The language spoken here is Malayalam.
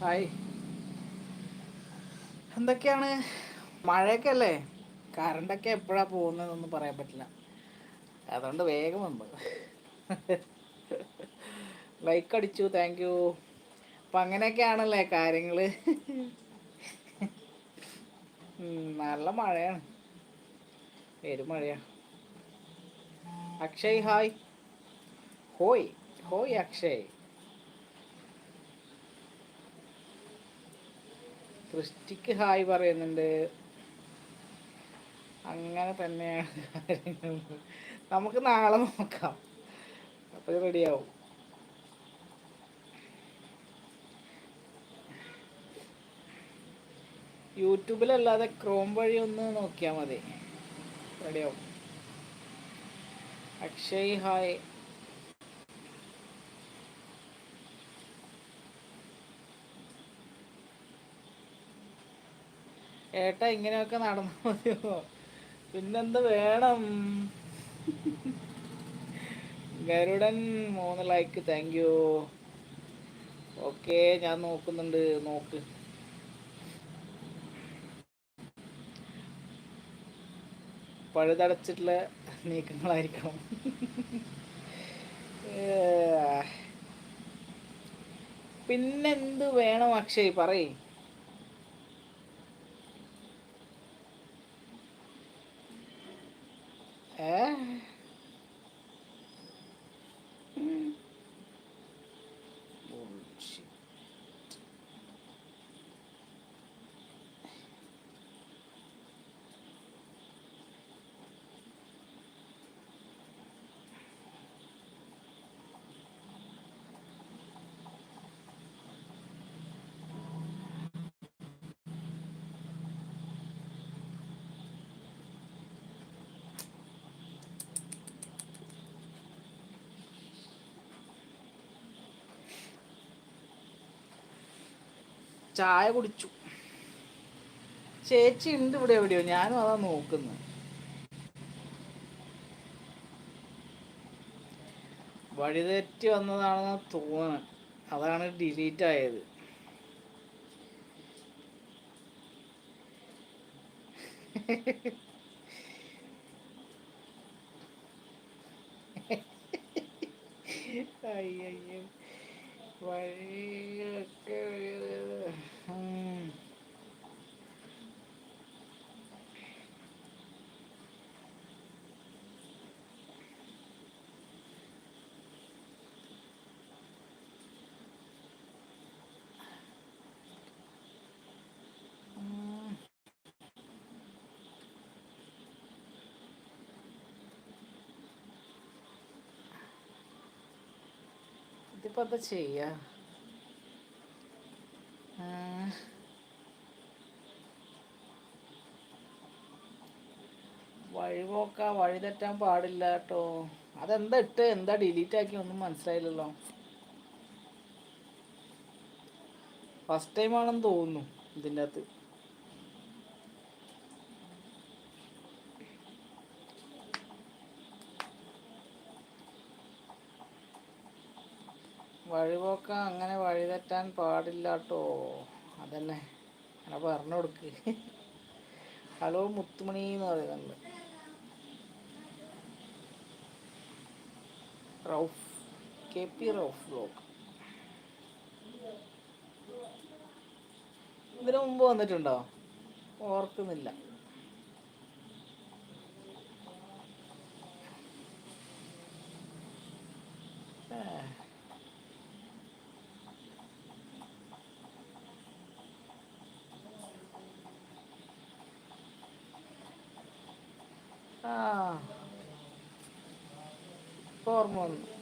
ഹായ്. എന്തൊക്കെയാണ്? മഴയൊക്കെ അല്ലേ കറണ്ടൊക്കെ എപ്പോഴാ പോകുന്നതെന്നൊന്നും പറയാൻ പറ്റില്ല. അതുകൊണ്ട് വേഗം വന്നു. ലൈക്ക് അടിച്ചു താങ്ക് യു അപ്പം അങ്ങനെയൊക്കെയാണല്ലേ കാര്യങ്ങൾ നല്ല മഴയാണ്. പെരുമഴയാ അക്ഷയ് ഹായ്. ഹോയ് ഹോയ് അക്ഷയ്. ക്രിസ്റ്റിക്ക് ഹായ് പറയുന്നുണ്ട്. അങ്ങനെ തന്നെയാണ് കാര്യങ്ങൾ. നമുക്ക് നാളെ നോക്കാം. അപ്പോൾ റെഡിയാവും യൂട്യൂബിലല്ലാതെ ക്രോം വഴി ഒന്ന് നോക്കിയാൽ മതി. റെഡിയാവും അക്ഷയ് ഹായ്. ഏട്ടാ ഇങ്ങനെയൊക്കെ നടന്നു മതിയോ? പിന്നെന്ത് വേണം? ഗരുഡൻ മൂന്ന് ലൈക്ക് താങ്ക് യു ഓക്കെ ഞാൻ നോക്കുന്നുണ്ട് നോക്ക്. പഴുതടച്ചിട്ടുള്ള നീക്കങ്ങളായിരിക്കണം. പിന്നെന്ത് വേണം അക്ഷയ്? പറയേ. ചായ കുടിച്ചു. ചേച്ചി ഉണ്ട് ഇവിടെ എവിടെയോ? ഞാനും അതാ നോക്കുന്നത് വഴിതെറ്റി വന്നതാണെന്ന് തോന്നുന്നു അതാണ് ഡിലീറ്റ് ആയത്. അയ്യോ വഴിയൊക്കെ ഇതിപ്പോൾ എന്താ ചെയ്യുക വഴിപോക്ക വഴി തെറ്റാൻ പാടില്ല കേട്ടോ. അതെന്താ ഇട്ട് എന്താ ഡിലീറ്റ് ആക്കി ഒന്നും മനസ്സിലായില്ലല്ലോ. ഫസ്റ്റ് ടൈം ആണെന്ന് തോന്നുന്നു ഇതിന്റെ അകത്ത്. വഴിപോക്ക അങ്ങനെ വഴി തെറ്റാൻ പാടില്ല അതന്നെ. അങ്ങനെ പറഞ്ഞു കൊടുക്ക്. ഹലോ മുത്തുമണി എന്ന് പറയുന്നുണ്ട്. Rauf. K P Rauf block. ഇതിനു മുമ്പ് വന്നിട്ടുണ്ടോ? ഓർക്കുന്നില്ല. ആ ഓർമ്മ വന്നു